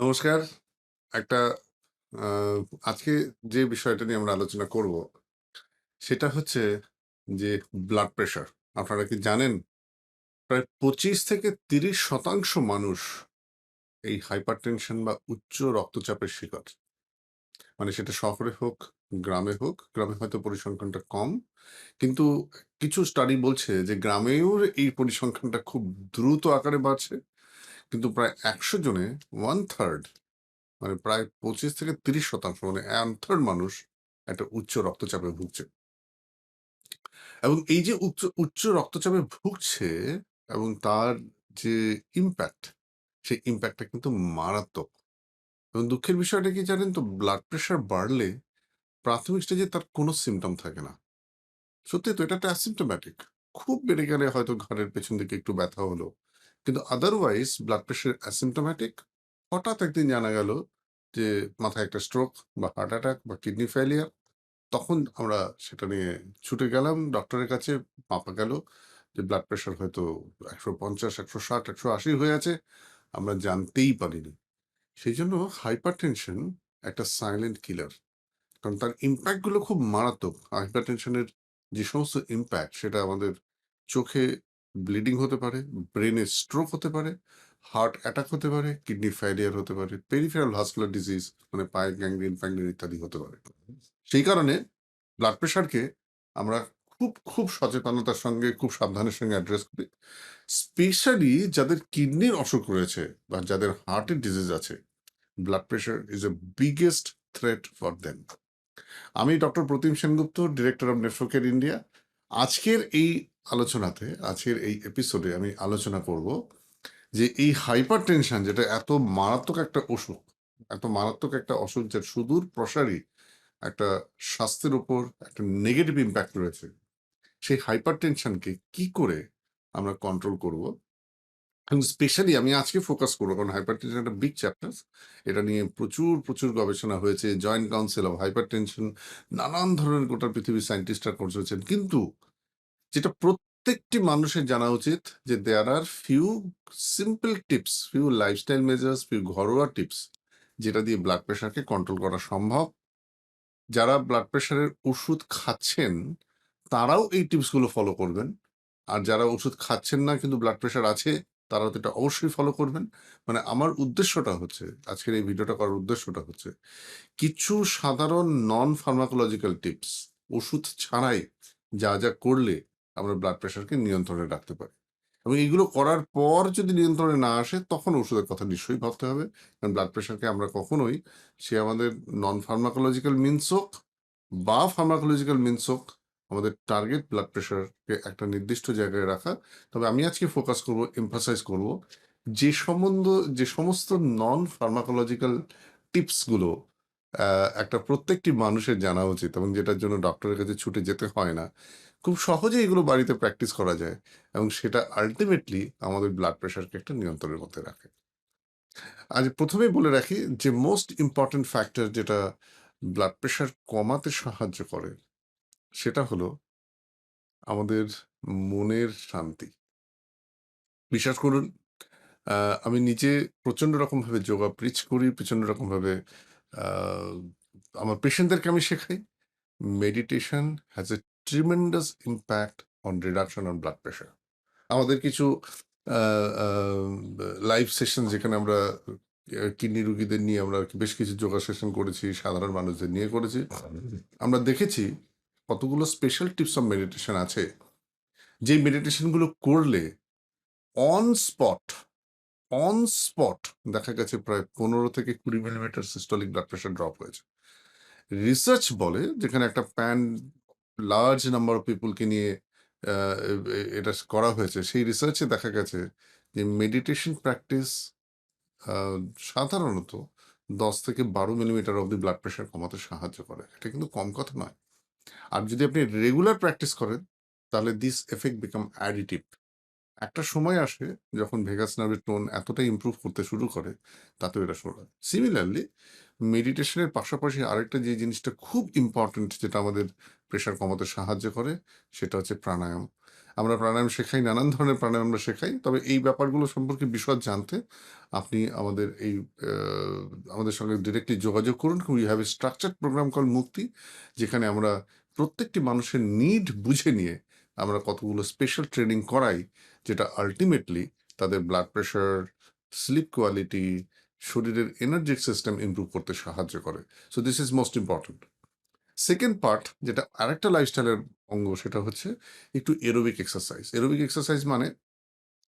নমস্কার। একটা আজকে যে বিষয়টা নিয়ে আমরা আলোচনা করব, সেটা হচ্ছে যে ব্লাড প্রেশার। আপনারা কি জানেন? প্রায় ২৫ থেকে ৩০% মানুষ এই হাইপারটেনশন বা উচ্চ রক্তচাপের শিকার। মানে সেটা শহরে হোক, গ্রামে হোক। গ্রামে হয়তো পরিসংখ্যানটা কম। কিন্তু কিছু স্টাডি বলছে যে গ্রামেও এই পরিসংখ্যানটা খুব দ্রুত আকারে বাড়ছে। কিন্তু প্রায় ১০০ জনে 1/3 মানে প্রায় ২৫ থেকে ৩০% মানে 1/3 মানুষ একটা উচ্চ রক্তচাপে ভুগছে। এবং এই যে উচ্চ উচ্চ রক্তচাপে ভুগছে এবং তার যে ইম্প্যাক্ট সেই ইম্প্যাক্টটা কিন্তু মারাত্মক। এবং দুঃখের বিষয়টা কি জানেন তো? ব্লাড প্রেশার বাড়লে প্রাথমিক স্টেজে তার কোনো সিম্পটম থাকে না। সত্যি তো, এটা একটা অ্যাসিম্পটোম্যাটিক। খুব বেড়ে গেলে হয়তো ঘাড়ের পেছন দিকে একটু ব্যথা হলো। কিন্তু আদারওয়াইজ ব্লাড প্রেশার অ্যাসিম্পটোম্যাটিক। হঠাৎ একদিন জানা গেল যে মাথায় একটা স্ট্রোক বা হার্ট অ্যাটাক বা কিডনি ফেইলিউর। তখন আমরা সেটা নিয়ে ছুটে গেলাম ডক্টরের কাছে। মাপা গেল যে ব্লাড প্রেশার হয়তো ১৫০, ১৬০, ১৮০ হয়ে আছে। আমরা জানতেই পারিনি। সেইজন্য হাইপারটেনশন একটা সাইলেন্ট কিলার। কারণ তার ইম্প্যাক্টগুলো খুব মারাত্মক। হাইপারটেনশনের যে সমস্ত ইম্প্যাক্ট সেটা আমাদের চোখে ব্লিডিং হতে পারে, ব্রেইনে স্ট্রোক হতে পারে, হার্ট অ্যাটাক হতে পারে, কিডনি ফেইলিউর হতে পারে, পেরিফেরাল ভাস্কুলার ডিজিজ মানে পায়ে গ্যাংগ্রিন ফ্যাংগ্রিন ইত্যাদি হতে পারে। সেই কারণে ব্লাড প্রেশারকে আমরা খুব, খুব সচেতনতার সঙ্গে খুব সাবধানের সঙ্গে অ্যাড্রেস করি। স্পেশালি যাদের কিডনির অসুখ রয়েছে বা যাদের হার্টের ডিজিজ আছে, blood pressure is a biggest threat for them. আমি doctor Pratim Sengupta, director of Nephrocare India. আজকের এই আলোচনাতে, আজকের এই এপিসোডে আমি আলোচনা করব যে এই হাইপারটেনশন যেটা এত মারাত্মক একটা অসুখ, এত মারাত্মক একটা অসুখ যার সুদূর প্রসারী একটা স্বাস্থ্যের উপর একটা নেগেটিভ ইমপ্যাক্ট রয়েছে। সেই হাইপারটেনশনকে কি করে আমরা কন্ট্রোল করব? এবং স্পেশালি আমি আজকে ফোকাস করব কারণ হাইপারটেনশন একটা বিগ চ্যাপ্টার। এটা নিয়ে প্রচুর, প্রচুর গবেষণা হয়েছে। জয়েন্ট কাউন্সিল অফ হাইপারটেনশন নানান ধরনের গোটা পৃথিবীর সায়েন্টিস্টরা করেছেন। কিন্তু যেটা প্রত্যেকটি মানুষের জানা উচিত যে there are few simple tips, few lifestyle measures, few ঘরোয়া টিপস যেটা দিয়ে ব্লাড প্রেশারকে কন্ট্রোল করা সম্ভব। যারা ব্লাড প্রেশারের ওষুধ খাচ্ছেন, তারাও এই টিপসগুলো ফলো করবেন। আর যারা ওষুধ খাচ্ছেন না কিন্তু ব্লাড প্রেশার আছে, তারাও তো এটা অবশ্যই ফলো করবেন। মানে আমার উদ্দেশ্যটা হচ্ছে, আজকের এই ভিডিওটা করার উদ্দেশ্যটা হচ্ছে, কিছু সাধারণ নন ফার্মাকোলজিক্যাল টিপস ওষুধ ছাড়াই যা, যা করলে আমরা ব্লাড প্রেশারকে নিয়ন্ত্রণে রাখতে পারি। এবং এগুলো করার পর যদি নিয়ন্ত্রণে না আসে তখন ওষুধের কথা নিশ্চয়ই ভাবতে হবে। কারণ ব্লাড প্রেশারকে আমরা কখনোই সে আমাদের নন ফার্মাকোলজিক্যাল মিনস হোক বা ফার্মাকোলজিক্যাল মিনস হোক, আমাদের টার্গেট ব্লাড প্রেশারকে একটা নির্দিষ্ট জায়গায় রাখা। তবে আমি আজকে ফোকাস করব, এমফাসাইজ করব যে সম্বন্ধ যে সমস্ত নন ফার্মাকোলজিক্যাল টিপসগুলো অ্যা একটা প্রত্যেকটি মানুষের জানা উচিত এবং যেটার জন্য ডক্টরের কাছে ছুটে যেতে হয় না। খুব সহজেই এগুলো বাড়িতে প্র্যাকটিস করা যায় এবং সেটা আল্টিমেটলি আমাদের ব্লাড প্রেশারকে একটা নিয়ন্ত্রণের মধ্যে রাখে। আজ প্রথমেই বলে রাখি যে মোস্ট ইম্পোর্টেন্ট ফ্যাক্টর যেটা ব্লাড প্রেশার কমাতে সাহায্য করে, সেটা হলো আমাদের মনের শান্তি। বিশ্বাস করুন আমি নিজে প্রচণ্ড রকমভাবে যোগা প্রিচ করি, প্রচণ্ড রকমভাবে আমার পেশেন্টদেরকে আমি শেখাই। Meditation has a tremendous impact on reduction on blood pressure. আমাদের কিছু লাইভ সেশন যেখানে আমরা কিডনি রুগীদের নিয়ে আমরা বেশ কিছু যোগা সেশন করেছি, সাধারণ মানুষদের নিয়ে করেছি। আমরা দেখেছি কতগুলো স্পেশাল টিপস অফ মেডিটেশন আছে। যেই মেডিটেশনগুলো করলে অন স্পট, অন স্পট দেখা গেছে প্রায় ১৫ থেকে ২০ millimetre systolic blood pressure drop হয়েছে। রিসার্চ বলে যেখানে একটা pan large number of people কে নিয়ে এটা করা হয়েছে। সেই রিসার্চে দেখা গেছে যে মেডিটেশন প্র্যাকটিস সাধারণত ১০ থেকে ১২ মিলিমিটার অব্দি ব্লাড প্রেশার কমাতে সাহায্য করে। এটা কিন্তু কম কথা নয়। আর যদি আপনি রেগুলার প্র্যাকটিস করেন, তাহলে দিস এফেক্ট বিকাম অ্যাডিটিভ। একটা সময় আসে যখন ভেগাস নার্ভের টোন এতটাই ইমপ্রুভ করতে শুরু করে, তাতেও এটা শুরু হয়। সিমিলারলি মেডিটেশনের পাশাপাশি আরেকটা যে জিনিসটা খুব ইম্পোর্টেন্ট যেটা আমাদের প্রেশার কমাতে সাহায্য করে, সেটা হচ্ছে প্রাণায়াম। আমরা প্রাণায়াম শেখাই, নানান ধরনের প্রাণায়াম আমরা শেখাই, তবে এই ব্যাপারগুলো সম্পর্কে বিশদ জানতে আপনি আমাদের এই আমাদের সঙ্গে ডিরেক্টলি যোগাযোগ করুন we have a structured programme call Mukti যেখানে আমরা প্রত্যেকটি মানুষের নিড বুঝে নিয়ে আমরা কতগুলো স্পেশাল ট্রেনিং করাই যেটা আলটিমেটলি তাদের ব্লাড প্রেশার স্লিপ কোয়ালিটি শরীরের এনার্জিক সিস্টেম ইমপ্রুভ করতে সাহায্য করে। So this is most important second part যেটা আরেকটা লাইফস্টাইলের অঙ্গ, সেটা হচ্ছে একটু এরোবিক এক্সারসাইজ এরোবিক এক্সারসাইজ মানে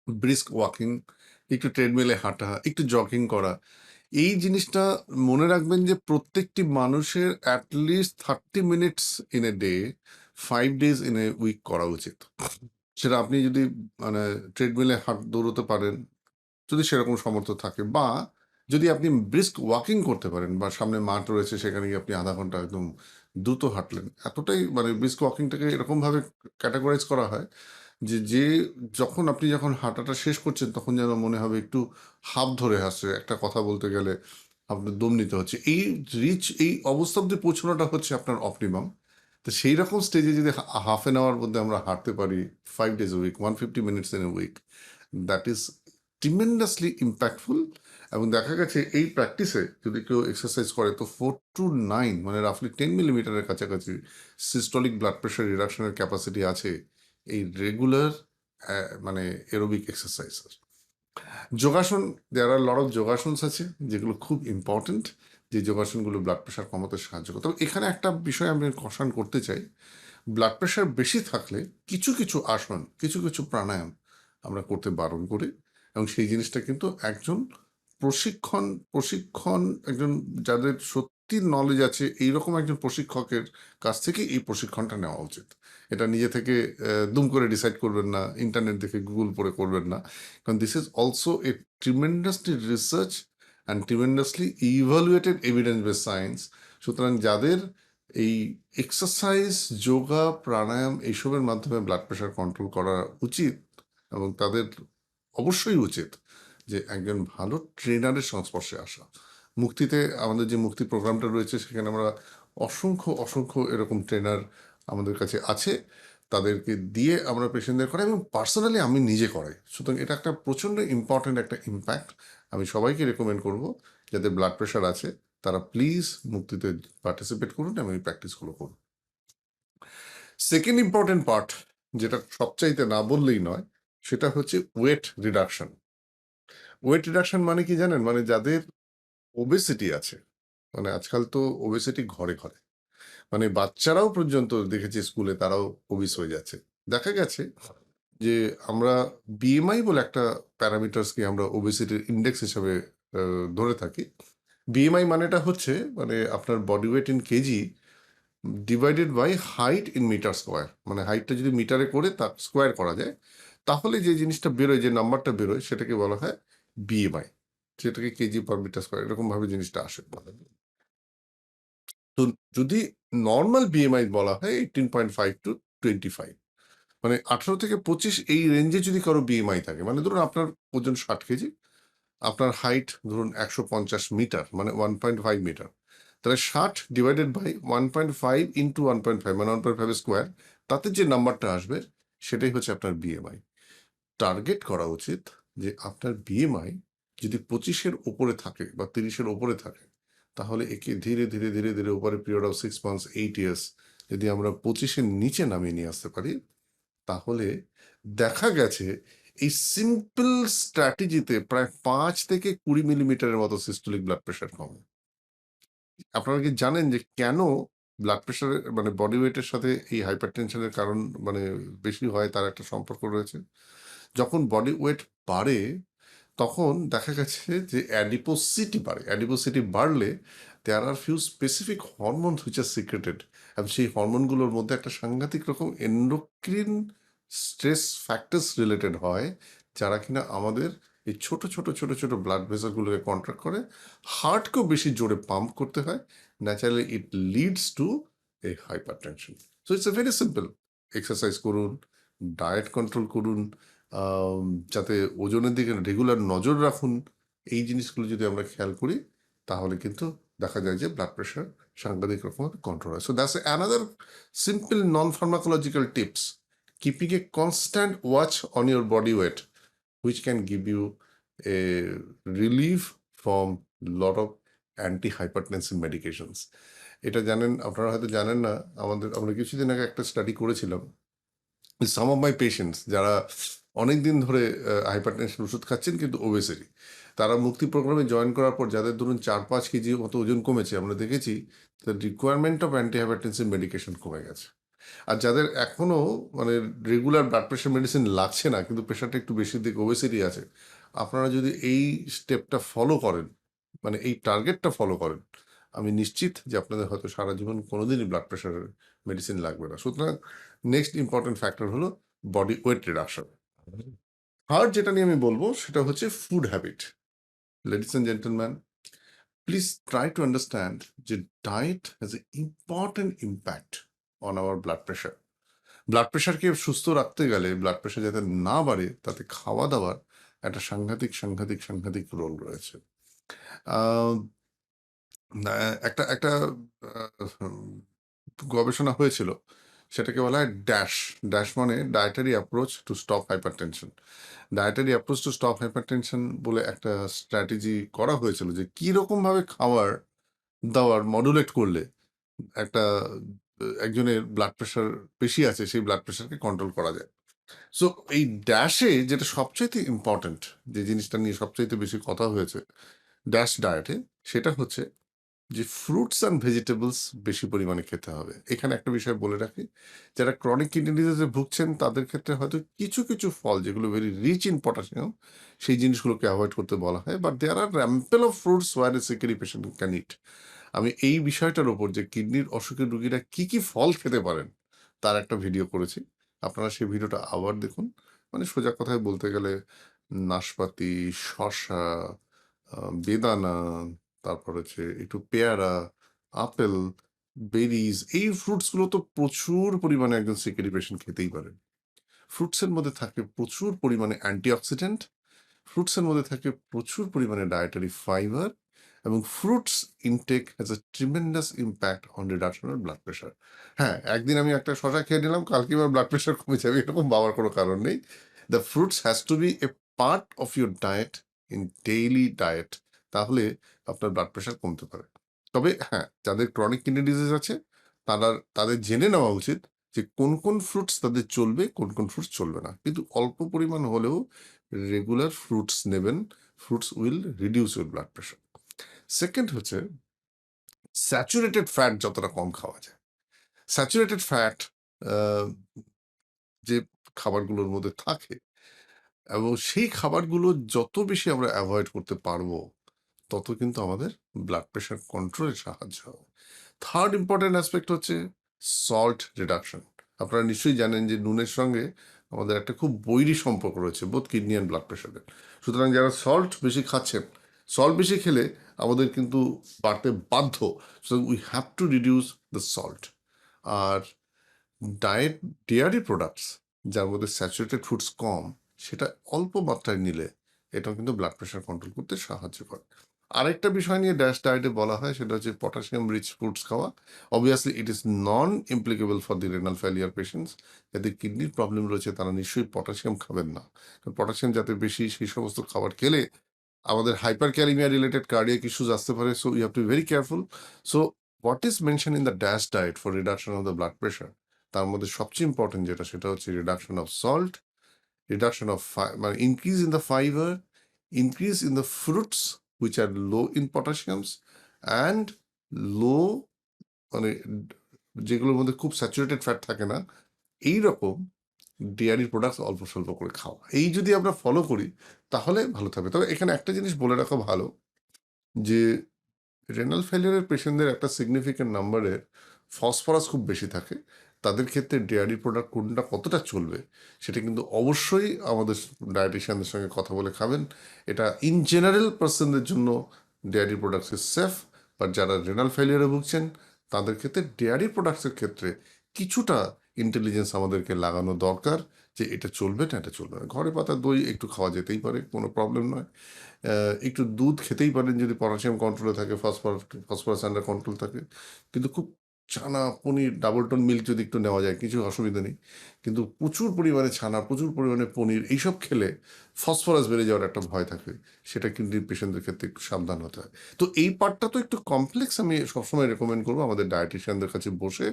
ব্রিস্ক ওয়াকিং একটু ট্রেডমিলে হাঁটা, একটু জগিং করা। এই জিনিসটা মনে রাখবেন যে প্রত্যেকটি মানুষের at least thirty minutes in a day five days in a week করা উচিত। সেটা আপনি যদি মানে ট্রেডমিলে হাঁট দৌড়তে পারেন, যদি সেরকম সামর্থ্য থাকে বা যদি আপনি ব্রিস্ক ওয়াকিং করতে পারেন বা সামনে মাঠ রয়েছে সেখানে গিয়ে আপনি আধা ঘণ্টা একদম দ্রুত হাঁটলেন, এতটাই মানে ব্রিস্ক ওয়াকিংটাকে এরকমভাবে ক্যাটাগরাইজ করা হয় যে যে যখন আপনি যখন হাঁটাটা শেষ করছেন তখন যেন মনে হবে একটু হাফ ধরে আসছে। একটা কথা বলতে গেলে আপনার দম নিতে হচ্ছে। এই রিচ এই অবস্থা অব্দি পৌঁছানোটা হচ্ছে আপনার অপটিমাম তো সেই রকম স্টেজে যদি হাফ এন আওয়ার মধ্যে আমরা হাঁটতে পারি five days week one fifty minutes in a week that is tremendously impactful এবং দেখা গেছে এই প্র্যাকটিসে যদি কেউ এক্সারসাইজ করে, তো ফোর টু নাইন মানে রাফলি টেন মিলিমিটারের কাছাকাছি সিস্টলিক ব্লাড প্রেশার রিডাকশনের ক্যাপাসিটি আছে এই রেগুলার মানে এরোবিক এক্সারসাইজের যোগাসন দেয়ার আর লট অফ যোগাসনস আছে যেগুলো খুব ইম্পর্ট্যান্ট যে যোগাসনগুলো ব্লাড প্রেশার কমাতে সাহায্য করে। তবে এখানে একটা বিষয় আমি কষান করতে চাই। ব্লাড প্রেশার বেশি থাকলে কিছু কিছু আসন, কিছু কিছু প্রাণায়াম আমরা করতে বারণ করি এবং সেই জিনিসটা কিন্তু একজন প্রশিক্ষণ প্রশিক্ষণ, একজন যাদের সত্যি নলেজ আছে, এইরকম একজন প্রশিক্ষকের কাছ থেকে এই প্রশিক্ষণটা নেওয়া উচিত। এটা নিজে থেকে দুম করে ডিসাইড করবেন না ইন্টারনেট দেখে গুগল পরে করবেন না। কারণ this is also a tremendously research and tremendously evaluated evidence base science সুতরাং যাদের এই এক্সারসাইজ যোগা প্রাণায়াম এইসবের মাধ্যমে ব্লাড প্রেশার কন্ট্রোল করা উচিত এবং তাদের অবশ্যই উচিত যে একজন ভালো ট্রেনারের সংস্পর্শে আসা। মুক্তিতে আমাদের যে মুক্তি প্রোগ্রামটা রয়েছে, সেখানে আমরা অসংখ্য অসংখ্য এরকম ট্রেনার আমাদের কাছে আছে। তাদেরকে দিয়ে আমরা পেশেন্টদের করাই এবং পার্সোনালি আমি নিজে করাই। সুতরাং এটা একটা প্রচণ্ড ইম্পর্ট্যান্ট একটা ইম্প্যাক্ট আমি সবাইকে রেকমেন্ড করব যাদের ব্লাড প্রেশার আছে, তারা প্লিজ মুক্তিতে পার্টিসিপেট করুন এবং এই প্র্যাকটিসগুলো করুন। সেকেন্ড ইম্পর্টেন্ট পার্ট যেটা সবচাইতে না বললেই নয়, সেটা হচ্ছে ওয়েট রিডাকশন ওয়েট রিডাকশন মানে কি জানেন? মানে যাদের ওবেসিটি আছে মানে আজকাল তো ওবেসিটি ঘরে ঘরে মানে বাচ্চারাও পর্যন্ত দেখেছি স্কুলে তারাও ওবিস হয়ে যাচ্ছে। দেখা গেছে যে আমরা বিএমআই বলে একটা প্যারামিটার্সকে আমরা ওবেসিটির ইন্ডেক্স হিসাবে ধরে থাকি। বিএমআই মানেটা হচ্ছে মানে আপনার body weight in kg divided by height in metre square মানে হাইটটা যদি মিটারে করে তা স্কোয়ার করা যায়, তাহলে যে জিনিসটা বেরোয়, যে নাম্বারটা বেরোয়, সেটাকে বলা হয় বিএমআই সেটাকে কেজি পার মিটার স্কোয়ার এরকমভাবে জিনিসটা আসে। তো যদি নর্মাল বিএমআই বলা হয় eighteen point five to twenty five মানে আঠারো থেকে পঁচিশ এই রেঞ্জে যদি কারও বিএমআই থাকে মানে ধরুন আপনার ওজন ষাট কেজি, আপনার হাইট ধরুন একশো পঞ্চাশ মিটার মানে ওয়ান পয়েন্ট ফাইভ মিটার তাহলে ষাট divided by one point five into one point five মানে ওয়ান পয়েন্ট ফাইভ স্কোয়ার তাতে যে নাম্বারটা আসবে, সেটাই হচ্ছে আপনার বিএমআই টার্গেট করা উচিত যে আপনার বিএমআই যদি পঁচিশের ওপরে থাকে বা তিরিশের ওপরে থাকে, তাহলে একে ধীরে ধীরে ধীরে ধীরে ওপরে period of six months eight years যদি আমরা পঁচিশের নিচে নামিয়ে নিয়ে আসতে পারি তাহলে দেখা গেছে এই সিম্পল স্ট্র্যাটেজিতে প্রায় পাঁচ থেকে কুড়ি মিলিমিটারের মতো সিস্টোলিক ব্লাড প্রেশার কমে। আপনারা কি জানেন যে কেন ব্লাড প্রেশারের মানে বডি ওয়েটের সাথে এই হাইপার টেনশনের কারণ মানে বেশি হয় তার একটা সম্পর্ক রয়েছে? যখন বডি ওয়েট বাড়ে, তখন দেখা গেছে যে অ্যাডিপোসিটি বাড়ে। অ্যাডিপোসিটি বাড়লে there are few specific hormone which are secreted এবং সেই হরমোনগুলোর মধ্যে একটা সাংঘাতিক রকম এন্ডোক্রিন স্ট্রেস ফ্যাক্টরস রিলেটেড হয়, যারা কিনা আমাদের এই ছোট ছোট ছোট ছোট ব্লাড ভেসেলগুলোকে কন্ট্রাক্ট করে হার্টকেও বেশি জোরে পাম্প করতে হয় naturally it leads to a hyper tension so it's a very simple exercise করুন ডায়েট কন্ট্রোল করুন যাতে ওজনের দিকে রেগুলার নজর রাখুন। এই জিনিসগুলো যদি আমরা খেয়াল করি, তাহলে কিন্তু দেখা যায় যে ব্লাড প্রেশার সাংঘাতিক রকম কন্ট্রোল হয়। So that's another simple non pharmacological tips keeping a constant watch on your body weight, which can give you a relief from lot of antihypertensive medications. এটা জানেন আপনারা হয়তো জানেন না আমাদের আমরা কিছুদিন আগে একটা স্টাডি করেছিলাম সাম অফ মাই পেশেন্টস যারা অনেক দিন ধরে হাইপারটেনশন ওষুধ খাচ্ছেন কিন্তু ওবেসিটি তারা মুক্তি প্রোগ্রামে জয়েন করার পর যাদের ধরুন চার পাঁচ কেজি মতো ওজন কমেছে আমরা দেখেছি the requirement of anti hypertensive medication কমে গেছে আর যাদের এখনও মানে রেগুলার ব্লাড প্রেশার মেডিসিন লাগছে না, কিন্তু প্রেশারটা একটু বেশি দিকে ওবেসিটি আছে, আপনারা যদি এই স্টেপটা ফলো করেন মানে এই টার্গেটটা ফলো করেন, আমি নিশ্চিত যে আপনাদের হয়তো সারা জীবন কোনোদিনই ব্লাড প্রেশারের মেডিসিন লাগবে না। সুতরাং নেক্সট ইম্পর্টেন্ট ফ্যাক্টর হলো বডি ওয়েট রিডাকশন থার্ড যেটা নিয়ে আমি বলব, সেটা হচ্ছে food habit ladies and gentleman please try to understand যে diet has a important impact on our blood pressure blood প্রেশারকে সুস্থ রাখতে গেলে ব্লাড প্রেশার যাতে না বাড়ে, তাতে খাওয়া দাওয়ার একটা সাংঘাতিক সাংঘাতিক সাংঘাতিক রোল রয়েছে। একটা একটা গবেষণা হয়েছিল, সেটাকে বলা হয় ড্যাশ ড্যাশ মানে dietary approach to stop hyper tension dietary approach to stop hyper tension বলে একটা স্ট্র্যাটেজি করা হয়েছিল যে কী রকমভাবে খাবার দাওয়ার মডুলেট করলে একটা একজনের ব্লাড প্রেশার বেশি আছে, সেই ব্লাড প্রেশারকে কন্ট্রোল করা যায়। সো এই ড্যাশে যেটা সবচাইতে ইম্পর্ট্যান্ট যে জিনিসটা নিয়ে সবচাইতে বেশি কথা হয়েছে ড্যাশ ডায়েটে সেটা হচ্ছে যে ফ্রুটস অ্যান্ড ভেজিটেবলস বেশি পরিমাণে খেতে হবে। এখানে একটা বিষয় বলে রাখি, যারা ক্রনিক কিডনি ডিজিজে ভুগছেন, তাদের ক্ষেত্রে হয়তো কিছু কিছু ফল যেগুলো ভেরি রিচ ইন পটাশিয়াম সেই জিনিসগুলোকে অ্যাভয়েড করতে বলা হয়। But there are ample of fruits where a sugary patient can eat আমি এই বিষয়টার ওপর যে কিডনির অসুখের রুগীরা কি কি ফল খেতে পারেন তার একটা ভিডিও করেছি। আপনারা সেই ভিডিওটা আবার দেখুন। মানে সোজা কথায় বলতে গেলে নাশপাতি আহ, বেদানা তারপর হচ্ছে একটু পেয়ারা আপেল বেরিজ এই ফ্রুটসগুলো তো প্রচুর পরিমাণে একজন সিকারি পেশেন্ট খেতেই পারেন। ফ্রুটসের মধ্যে থাকে প্রচুর পরিমাণে অ্যান্টিঅক্সিডেন্ট ফ্রুটসের মধ্যে থাকে প্রচুর পরিমাণে ডায়েটারি ফাইবার এবং fruits intake has a tremendous impact on reduction of blood pressure হ্যাঁ একদিন আমি একটা শশা খেয়ে নিলাম, কালকে আমার ব্লাড প্রেশার কমে যাবে, এরকম বাবার কোনো কারণ নেই। The fruits has to be a part of your diet in daily diet তাহলে আপনার ব্লাড প্রেশার কমতে পারে। তবে হ্যাঁ যাদের ক্রনিক কিডনি ডিজিজ আছে, তারা, তাদের জেনে নেওয়া উচিত যে কোন কোন ফ্রুটস তাদের চলবে, কোন কোন ফ্রুটস চলবে না। কিন্তু অল্প পরিমাণ হলেও রেগুলার ফ্রুটস নেবেন fruits will reduce your blood pressure second হচ্ছে স্যাচুরেটেড ফ্যাট যতটা কম খাওয়া যায়। স্যাচুরেটেড ফ্যাট যে খাবারগুলোর মধ্যে থাকে এবং সেই খাবারগুলো যত বেশি আমরা অ্যাভয়েড করতে পারব, তত কিন্তু আমাদের ব্লাড প্রেশার কন্ট্রোলে সাহায্য হবে। থার্ড ইম্পর্টেন্ট অ্যাসপেক্ট হচ্ছে সল্ট রিডাকশন আপনারা নিশ্চয়ই জানেন যে নুনের সঙ্গে আমাদের একটা খুব বৈরী সম্পর্ক রয়েছে বোধ কিডনি অ্যান্ড ব্লাড প্রেশারের সুতরাং যারা সল্ট বেশি খাচ্ছেন সল্ট বেশি খেলে আমাদের কিন্তু বাড়তে বাধ্য। সুতরাং we have to reduce the salt R diet dairy products যার মধ্যে স্যাচুরেটেড ফুডস কম, সেটা অল্প মাত্রায় নিলে এটাও কিন্তু ব্লাড প্রেশার কন্ট্রোল করতে সাহায্য করে। আরেকটা বিষয় নিয়ে ড্যাশ ডায়েটে বলা হয়, সেটা হচ্ছে পটাশিয়াম রিচ ফ্রুটস খাওয়া। Obviously it is non implicable for the renal failure patients যাদের কিডনির প্রবলেম রয়েছে, তারা নিশ্চয়ই পটাশিয়াম খাবেন না। কারণ পটাশিয়াম যাতে বেশি সেই সমস্ত খাবার খেলে আমাদের hyper kalaemia related cardiac issues আসতে পারে so you have to very careful so what is mention in the DASH diet for reduction of the blood pressure তার মধ্যে সবচেয়ে ইম্পর্টেন্ট যেটা সেটা হচ্ছে reduction of salt of fi- মানে increase in the fiber, increase in the fruits which আর low in potassiums and low মানে যেগুলোর মধ্যে খুব স্যাচুরেটেড ফ্যাট থাকে না এই রকম ডেয়ারি প্রোডাক্টস অল্প স্বল্প করে খাওয়া। এই যদি আমরা ফলো করি, তাহলে ভালো থাকবে। তবে এখানে একটা জিনিস বলে রাখা ভালো, যে রেনাল ফেলিয়ারের পেশেন্টদের একটা সিগনিফিক্যান্ট নাম্বারের ফসফরাস খুব বেশি থাকে। তাদের ক্ষেত্রে ডেয়ারি প্রোডাক্ট কোনটা কতটা চলবে, সেটা কিন্তু অবশ্যই আমাদের ডায়েটিশিয়ানদের সঙ্গে কথা বলে খাবেন। এটা ইন জেনারেল পার্সনদের জন্য dairy products is safe but যারা রেনাল ফেলিয়ারে ভুগছেন, তাদের ক্ষেত্রে ডেয়ারি প্রোডাক্টসের ক্ষেত্রে কিছুটা ইন্টেলিজেন্স আমাদেরকে লাগানো দরকার যে এটা চলবে না এটা চলবে না ঘরে পাতা দই একটু খাওয়া যেতেই পারে কোনো প্রবলেম নয় একটু দুধ খেতেই পারেন যদি পটাশিয়াম কন্ট্রোলে থাকে ফসফরাস ফসফরাস আন্ডার কন্ট্রোল থাকে কিন্তু খুব ছানা, পনির, ডাবল টোন মিল্ক যদি একটু নেওয়া যায় কিছু অসুবিধা নেই। কিন্তু প্রচুর পরিমাণে ছানা, প্রচুর পরিমাণে পনির এইসব খেলে ফসফরাস বেড়ে যাওয়ার একটা ভয় থাকে। সেটা কিডনির পেশেন্টদের ক্ষেত্রে একটু সাবধান হতে হয়। তো এই পার্টটা তো একটু কমপ্লেক্স আমি সবসময় রেকমেন্ড করব আমাদের ডায়েটিশিয়ানদের কাছে বসে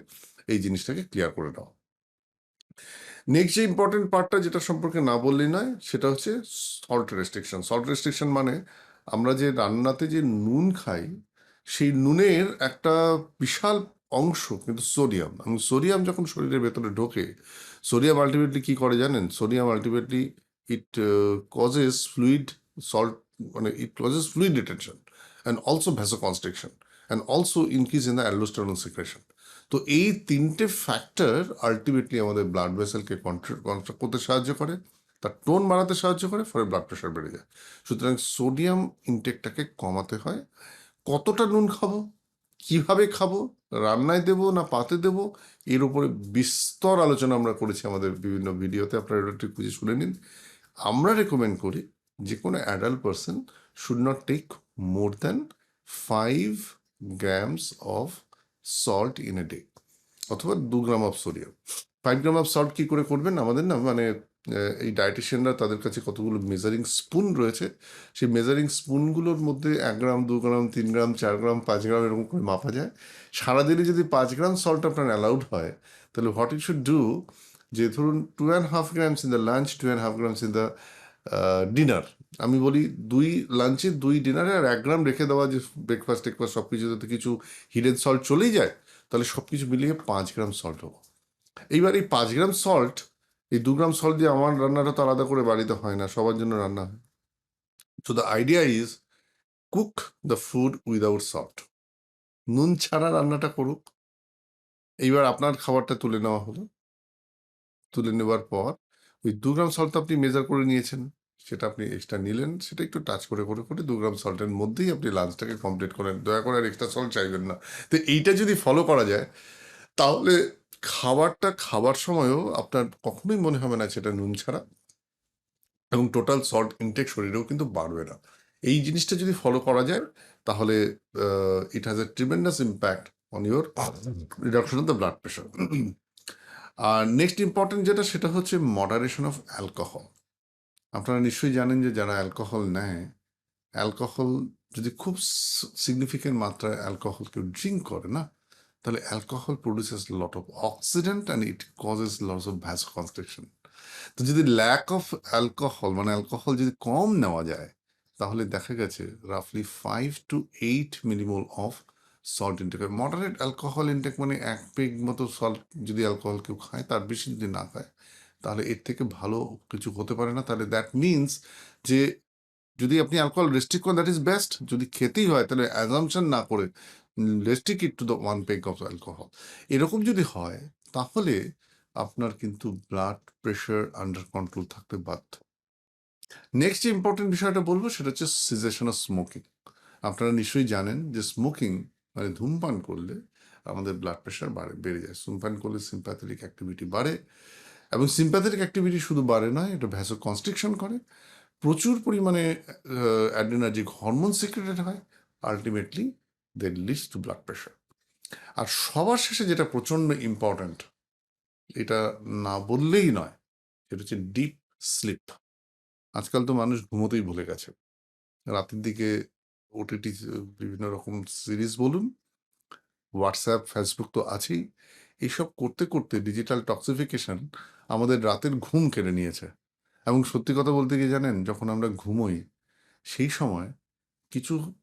এই জিনিসটাকে ক্লিয়ার করে নেওয়া। নেক্সট যে ইম্পোর্টেন্ট পার্টটা যেটা সম্পর্কে না বললেই নয়, সেটা হচ্ছে সল্ট রেস্ট্রিকশন। সল্ট রেস্ট্রিকশন মানে আমরা যে রান্নাতে যে নুন খাই, সেই নুনের একটা বিশাল অংশ কিন্তু সোডিয়াম এবং সোডিয়াম যখন শরীরের ভেতরে ঢোকে সোডিয়াম আল্টিমেটলি কি করে জানেন? Sodium ultimately it causes fluid salt মানে it causes fluid retention and also vasoconstriction and also increase in the aldosterone secretion. তো এই তিনটে ফ্যাক্টর আল্টিমেটলি আমাদের ব্লাড ভেসেলকে কন্ট্রাক্ট করতে সাহায্য করে, তার টোন বাড়াতে সাহায্য করে, ফলে ব্লাড প্রেশার বেড়ে যায়। সুতরাং সোডিয়াম ইনটেকটাকে কমাতে হয়। কতটা নুন খাব, কীভাবে খাব, রান্নায় দেব না পাতে দেব, এর উপরে বিস্তর আলোচনা আমরা করেছি আমাদের বিভিন্ন ভিডিওতে আপনারা একটু খুঁজে শুনে নিন। আমরা রেকমেন্ড করি যে কোনো adult person should not take more than five grams of salt in a day অথবা দু gram of sodium five gram of salt কী করে করবেন? আমাদের না মানে এই ডায়েটিশিয়ানরা তাদের কাছে কতগুলো মেজারিং স্পুন রয়েছে, সেই মেজারিং স্পুনগুলোর মধ্যে এক গ্রাম, দু গ্রাম, তিন গ্রাম, চার গ্রাম, পাঁচ গ্রাম এরকম করে মাপা যায়। সারাদিনে যদি পাঁচ গ্রাম সল্ট আপনার অ্যালাউড হয়, তাহলে হোয়াট ইউ শুড ডু যে ধরুন two and half grams in the lunch two and half grams in the dinner আমি বলি দুই লাঞ্চে দুই ডিনারে আর এক গ্রাম রেখে দেওয়া যে ব্রেকফাস্ট টেকফাস্ট সব কিছু যাতে কিছু হিডেন সল্ট চলেই যায়, তাহলে সব কিছু মিলিয়ে পাঁচ গ্রাম সল্ট হব। এইবার এই পাঁচ গ্রাম সল্ট এই দু গ্রাম সল্ট দিয়ে আমার রান্নাটা তো আলাদা করে বাড়িতে হয় না, সবার জন্য রান্না হয়। তো the idea is cook the food without salt নুন ছাড়া রান্নাটা করুক। এইবার আপনার খাবারটা তুলে নেওয়া হলো। তুলে নেওয়ার পর, ওই দু গ্রাম সল্ট আপনি মেজার করে নিয়েছেন। সেটা আপনি এক্সট্রা নিলেন, সেটা একটু টাচ করে করে করে দু গ্রাম সল্টের মধ্যেই আপনি লাঞ্চটাকে কমপ্লিট করেন। দয়া করে আর এক্সট্রা সল্ট চাইবেন না। তো এইটা যদি ফলো করা যায়, তাহলে খাবারটা খাবার সময়ও আপনার কখনোই মনে হবে না সেটা নুন ছাড়া এবং টোটাল সল্ট ইনটেক শরীরেও কিন্তু বাড়বে না। এই জিনিসটা যদি ফলো করা যায়, তাহলে it has a tremendous impact on your reduction of the blood pressure R next important যেটা, সেটা হচ্ছে মডারেশন অফ অ্যালকোহল আপনারা নিশ্চয়ই জানেন যে যারা অ্যালকোহল নেয়, অ্যালকোহল যদি খুব সিগনিফিকেন্ট মাত্রায় অ্যালকোহল কেউ ড্রিঙ্ক করে না, তাহলে alcohol produces lot of oxidant and it causes lots of vasoconstriction তো যদি ল্যাক অফ অ্যালকোহল মানে অ্যালকোহল যদি কম নেওয়া যায়, তাহলে দেখা গেছে রাফলি five to eight millimole of salt intake moderate alcohol intake মানে এক পেগ মতো সল্ট যদি অ্যালকোহল কেউ খায়, তার বেশি যদি না খায় তাহলে এর থেকে ভালো কিছু হতে পারে না। তাহলে দ্যাট মিনস যে যদি আপনি অ্যালকোহল রেস্ট্রিক্ট করেন দ্যাট ইজ বেস্ট যদি খেতেই হয়, তাহলে অ্যাজামশন না করে restrict it to the one peg of alcohol এরকম যদি হয়, তাহলে আপনার কিন্তু ব্লাড প্রেশার আন্ডার কন্ট্রোল থাকতে বাধ্য। নেক্সট ইম্পর্টেন্ট বিষয়টা বলব, সেটা হচ্ছে সিজেশন অফ স্মোকিং আপনারা নিশ্চয়ই জানেন যে স্মোকিং মানে ধূমপান করলে আমাদের ব্লাড প্রেশার বাড়ে, বেড়ে যায়। ধূমপান করলে সিম্প্যাথেটিক অ্যাক্টিভিটি বাড়ে। এবং সিম্প্যাথেটিক অ্যাক্টিভিটি শুধু বাড়ে নয় এটা ভ্যাসো কনস্ট্রিকশন করে। প্রচুর পরিমাণে অ্যাড্রিনার্জিক হরমোন সিক্রেটেড হয় ultimately they leads to blood pressure আর সবার শেষে যেটা প্রচণ্ড ইম্পর্ট্যান্ট এটা না বললেই নয়, সেটা হচ্ছে ডিপ স্লিপ আজকাল তো মানুষ ঘুমোতেই ভুলে গেছে। রাতের দিকে ওটিটি বিভিন্ন রকম সিরিজ বলুন হোয়াটসঅ্যাপ ফেসবুক তো আছেই। এইসব করতে করতে ডিজিটাল টক্সিফিকেশন আমাদের রাতের ঘুম কেড়ে নিয়েছে এবং সত্যি কথা বলতে গিয়ে জানেন যখন আমরা ঘুমোই সেই সময় কিছু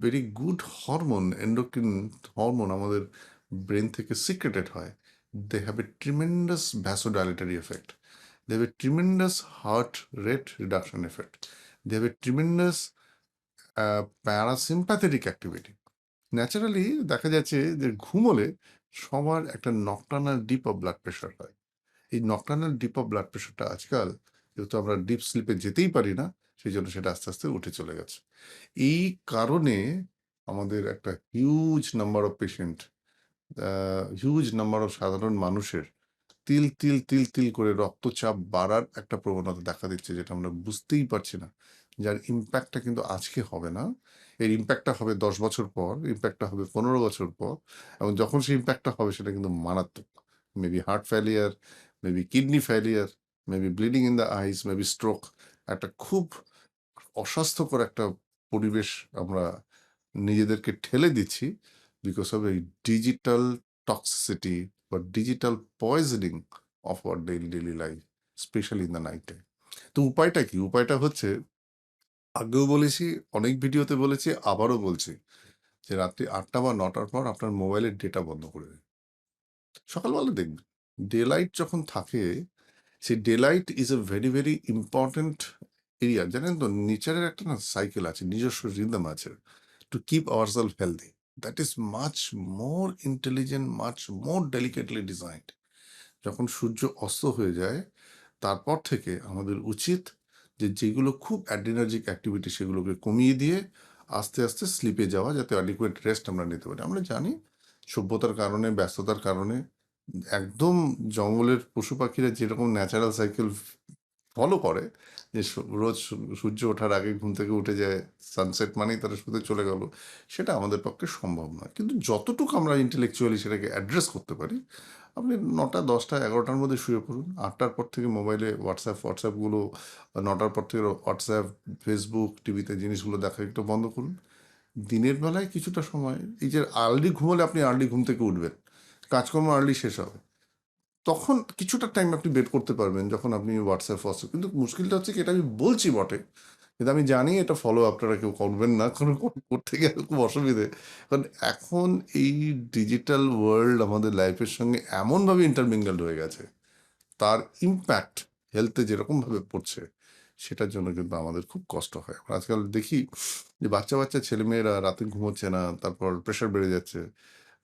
very good hormone endocrine hormone আমাদের ব্রেন থেকে সিক্রেটেড হয় they have a tremendous vasodilatory effect they a tremendous heart rate reduction effect. They have a tremendous uh, parasympathetic activity. Naturally দেখা যাচ্ছে যে ঘুমোলে সবার একটা nocturnal dip of blood pressure হয়। এই নকটানাল ডিপ অফ ব্লাড প্রেশারটা আজকাল যেহেতু আমরা ডিপ স্লিপে যেতেই পারি না সেই জন্য সেটা আস্তে আস্তে উঠে চলে গেছে। এই কারণে আমাদের একটা huge number of patient huge number of সাধারণ মানুষের তিল তিল তিল তিল করে রক্তচাপ বাড়ার একটা প্রবণতা দেখা দিচ্ছে যেটা আমরা বুঝতেই পারছি না। যার ইম্প্যাক্টটা কিন্তু আজকে হবে না। এর ইমপ্যাক্টটা হবে ১০ বছর পর, ইমপ্যাক্টটা হবে ১৫ বছর পর এবং যখন সেই ইমপ্যাক্টটা হবে সেটা কিন্তু মারাত্মক। Maybe heart failure, maybe kidney failure, maybe bleeding in the eyes, maybe stroke একটা খুব অস্বাস্থ্যকর একটা পরিবেশ আমরা নিজেদেরকে ঠেলে দিচ্ছি বিকজ অফ এই ডিজিটাল টক্সিসিটি বা digital poisoning of our daily daily life specially in the night. তো উপায়টা কি? উপায়টা হচ্ছে আগেও বলেছি, অনেক ভিডিওতে বলেছি, আবারও বলছি যে রাত্রি আটটা বা নটার পর আপনার মোবাইলের ডেটা বন্ধ করে দিন। সকালবেলা দেখবেন ডে লাইট যখন থাকে সেই day light is a very, very important area. জানেন তো নেচারের একটা না সাইকেল আছে, নিজস্ব রিদম আছে। To keep our self healthy. That is much more intelligent, much more delicately designed. যখন সূর্য অস্ত হয়ে যায় তারপর থেকে আমাদের উচিত যে যেগুলো খুব অ্যাড্রিনার্জিক অ্যাক্টিভিটি সেগুলোকে কমিয়ে দিয়ে আস্তে, আস্তে স্লিপে যাওয়া যাতে অ্যাডিকুয়েট রেস্ট আমরা নিতে পারি। আমরা জানি সভ্যতার কারণে, ব্যস্ততার কারণে একদম জঙ্গলের পশু-পাখিরা যেরকম ন্যাচারাল সাইকেল ফলো করে যে রোজ সূর্য ওঠার আগে ঘুম থেকে উঠে যায়, সানসেট মানেই তারা শুতে চলে গেল। সেটা আমাদের পক্ষে সম্ভব নয়। কিন্তু যতটুকু আমরা ইন্টেলেকচুয়ালি সেটাকে অ্যাড্রেস করতে পারি, আপনি নটা, দশটা, এগারোটার মধ্যে শুয়ে পড়ুন। আটটার পর থেকে মোবাইলে হোয়াটসঅ্যাপ হোয়াটসঅ্যাপগুলো ৯ঃ০০ পর থেকে হোয়াটসঅ্যাপ ফেসবুক টিভিতে জিনিসগুলো দেখা একটু বন্ধ করুন। দিনের বেলায় কিছুটা সময়, এই যে আর্লি ঘুমোলে আপনি আর্লি ঘুম থেকে উঠবেন। কাজকর্ম আর্লি শেষ হবে। তখন কিছুটা টাইম আপনি বের করতে পারবেন যখন আপনি হোয়াটসঅ্যাপ WhatsApp কিন্তু মুশকিলটা হচ্ছে কি, এটা আমি বলছি বটে। কিন্তু আমি জানি এটা ফলো আপনারা কেউ করবেন না। কারণ করতে গেলে খুব অসুবিধে। কারণ এখন এই ডিজিটাল ওয়ার্ল্ড আমাদের লাইফের সঙ্গে এমনভাবে ইন্টারমিঙ্গলড হয়ে গেছে, তার ইমপ্যাক্ট হেলথে যেরকমভাবে পড়ছে সেটার জন্য কিন্তু আমাদের খুব কষ্ট হয়। আমরা আজকাল দেখি যে বাচ্চা, বাচ্চা ছেলেমেয়েরা রাতে ঘুমোচ্ছে না, তারপর প্রেশার বেড়ে যাচ্ছে,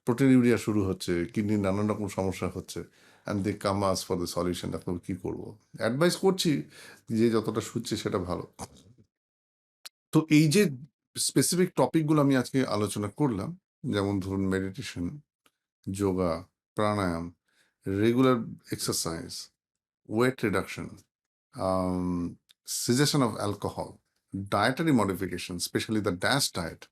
প্রোটিন ইউরিয়া শুরু হচ্ছে, কিডনির নানান রকম সমস্যা হচ্ছে। And they come us for the solution এখন কি করব অ্যাডভাইস করছি যে যতটা শুচ্ছে সেটা ভালো। তো এই যে স্পেসিফিক টপিকগুলো আমি আজকে আলোচনা করলাম, যেমন ধরুন meditation yoga pranayama regular exercise weight reduction cessation of alcohol dietary modification specially the DASH diet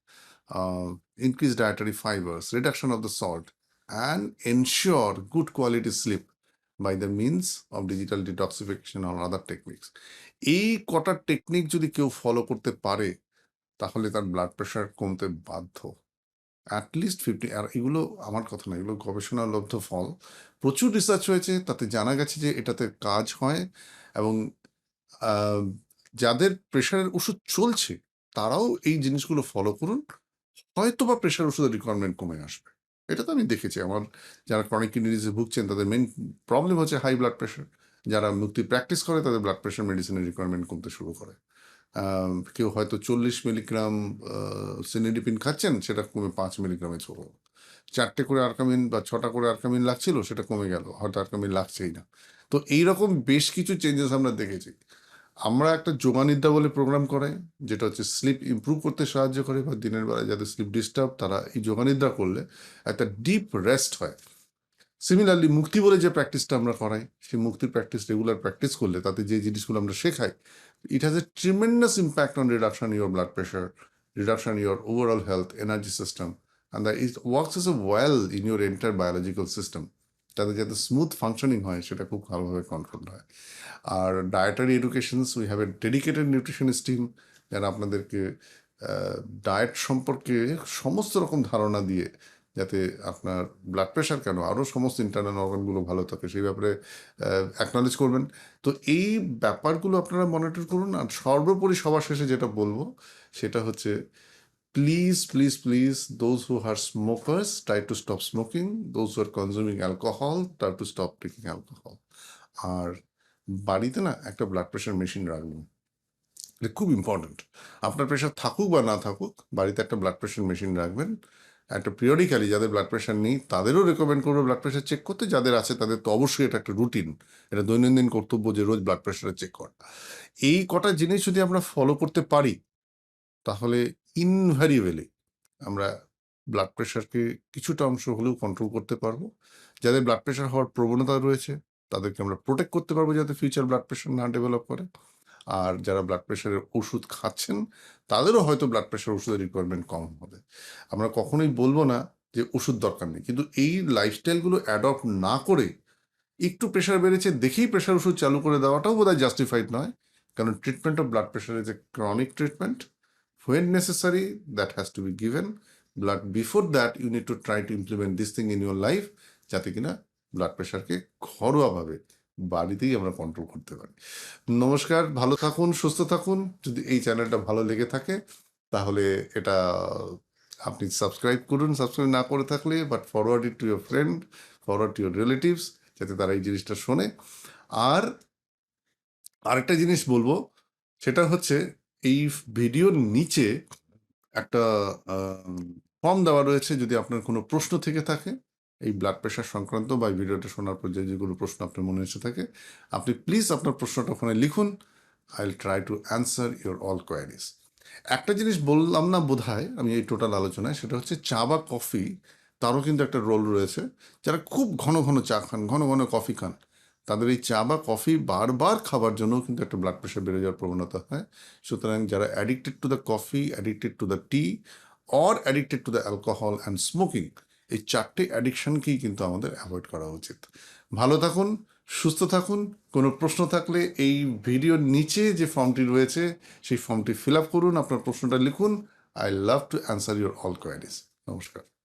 increase dietary fibers reduction of the salt and ensure good quality sleep by the means of digital detoxification or other techniques এই কটা technique যদি কেউ follow করতে পারে তাহলে তার blood pressure কমতে বাধ্য। এট লিস্ট 50 আর এগুলো আমার কথা না, এগুলো গবেষণালব্ধ ফল। প্রচুর রিসার্চ হয়েছে তাতে জানা গেছে যে এটাতে কাজ হয় এবং যাদের প্রেশারের ওষুধ চলছে তারাও এই জিনিসগুলো ফলো করুন। হয়তো বা প্রেশার ওষুধের রিকোয়ারমেন্ট কমে আসবে। এটা তো আমি দেখেছি আমার যারা ক্রনিক কিডনি ডিজিজে ভুগছেন তাদের মেন প্রবলেম হচ্ছে হাই ব্লাড প্রেশার। যারা মুক্তি প্র্যাকটিস করে, তাদের ব্লাড প্রেশার মেডিসিনের রিকোয়ারমেন্ট কমতে শুরু করে। কেউ হয়তো ৪০ মিলিগ্রাম সিনিডিপিন খাচ্ছেন, সেটা কমে পাঁচ মিলিগ্রামে চলে গেল। ৪ টে করে আরকামিন বা ছটা করে আরকামিন লাগছিল, সেটা কমে গেল। হয়তো আরকামিন লাগছেই না। তো এইরকম বেশ কিছু চেঞ্জেস আমরা দেখেছি। আমরা একটা যোগানিদ্রা বলে প্রোগ্রাম করাই, যেটা হচ্ছে স্লিপ ইমপ্রুভ করতে সাহায্য করে, বা দিনের বেলায় যাদের স্লিপ ডিস্টার্ব তারা এই যোগানিদ্রা করলে একটা ডিপ রেস্ট হয়। সিমিলারলি মুক্তি বলে যে প্র্যাকটিসটা আমরা করাই, সেই মুক্তির প্র্যাকটিস রেগুলার প্র্যাকটিস করলে তাতে যে জিনিসগুলো আমরা শেখাই, it has a tremendous impact on reduction your blood pressure, reduction your overall health, energy system and the it works as a well in your enter biological system. তাতে যাতে smooth functioning হয় সেটা খুব ভালোভাবে কন্ট্রোল হয়। আর dietary educations we have a dedicated nutritionist team যারা আপনাদেরকে diet সম্পর্কে সমস্ত রকম ধারণা দিয়ে যাতে আপনার ব্লাড প্রেশার কেন আরও সমস্ত ইন্টারনাল অর্গানগুলো ভালো থাকে সেই ব্যাপারে অ্যাকনোলেজ করবেন। তো এই ব্যাপারগুলো আপনারা মনিটর করুন। আর সর্বোপরি সবার শেষে যেটা বলব সেটা হচ্ছে please, please, please those who are smokers try to stop smoking those who are consuming alcohol try to stop taking alcohol. আর বাড়িতে না একটা ব্লাড প্রেশার মেশিন রাখবেন। এটা খুব ইম্পোর্টেন্ট। আপনার প্রেশার থাকুক বা না থাকুক বাড়িতে একটা ব্লাড প্রেশার মেশিন রাখবেন। একটা পিরিয়ডিক্যালি যাদের ব্লাড প্রেশার নেই, তাদেরও রেকমেন্ড করব ব্লাড প্রেশার চেক করতে। যাদের আছে, তাদের তো অবশ্যই এটা একটা রুটিন। এটা দৈনন্দিন কর্তব্য যে রোজ ব্লাড প্রেশার চেক করা। এই কটা জিনিস যদি আমরা ফলো করতে পারি, তাহলে ইনভ্যারিয়েবলি আমরা ব্লাড প্রেশারকে কিছুটা অংশ হলেও কন্ট্রোল করতে পারব। যাদের ব্লাড প্রেশার হওয়ার প্রবণতা রয়েছে, তাদেরকে আমরা প্রোটেক্ট করতে পারব যাতে ফিউচার ব্লাড প্রেশার না ডেভেলপ করে। আর যারা ব্লাড প্রেশারের ওষুধ খাচ্ছেন, তাদেরও হয়তো ব্লাড প্রেশার ওষুধের রিকোয়ারমেন্ট কম হবে। আমরা কখনোই বলব না যে ওষুধ দরকার নেই, কিন্তু এই লাইফস্টাইলগুলো অ্যাডপ্ট না করে একটু প্রেশার বেড়েছে, দেখেই প্রেশার ওষুধ চালু করে দেওয়াটাও বোধহয় জাস্টিফাইড নয়। কারণ treatment of blood pressure is a chronic treatment when necessary that has to be given blood before দ্যাট you need to try to implement this thing in your life যাতে কিনা ব্লাড প্রেশারকে ঘরোয়াভাবে বাড়িতেই আমরা কন্ট্রোল করতে পারি। নমস্কার, ভালো থাকুন, সুস্থ থাকুন। যদি এই চ্যানেলটা ভালো লেগে থাকে, তাহলে এটা, আপনি সাবস্ক্রাইব করুন। সাবস্ক্রাইব না করে থাকলে but forward it to your friend forward to your relatives যাতে তারা এই জিনিসটা শোনে। আর আরেকটা জিনিস বলব, সেটা হচ্ছে এই ভিডিওর নিচে একটা ফর্ম দেওয়া রয়েছে, যদি আপনার কোনো প্রশ্ন থেকে থাকে। এই ব্লাড প্রেশার সংক্রান্ত বা ভিডিওটা শোনার পর যে যেগুলো প্রশ্ন আপনার মনে এসে থাকে, আপনি প্লিজ আপনার প্রশ্নটা ওখানে লিখুন। I will try to answer your all queries একটা জিনিস বললাম না বোধহয়, আমি এই টোটাল আলোচনায়, সেটা হচ্ছে চা বা কফি তারও কিন্তু একটা রোল রয়েছে। যারা খুব ঘন ঘন চা খান, ঘন ঘন কফি খান, তাদের এই চা বা কফি বারবার খাবার জন্যও কিন্তু একটা ব্লাড প্রেশার বেড়ে যাওয়ার প্রবণতা, হয়? সুতরাং যারা addicted to the coffee addicted to the tea or addicted to the alcohol and smoking এই চারটে অ্যাডিকশনকেই কিন্তু আমাদের অ্যাভয়েড করা উচিত। ভালো থাকুন, সুস্থ থাকুন, কোনো প্রশ্ন থাকলে এই ভিডিওর নিচে যে ফর্মটি রয়েছে, সেই ফর্মটি ফিল আপ করুন, আপনার প্রশ্নটা লিখুন। I love to answer your all queries নমস্কার।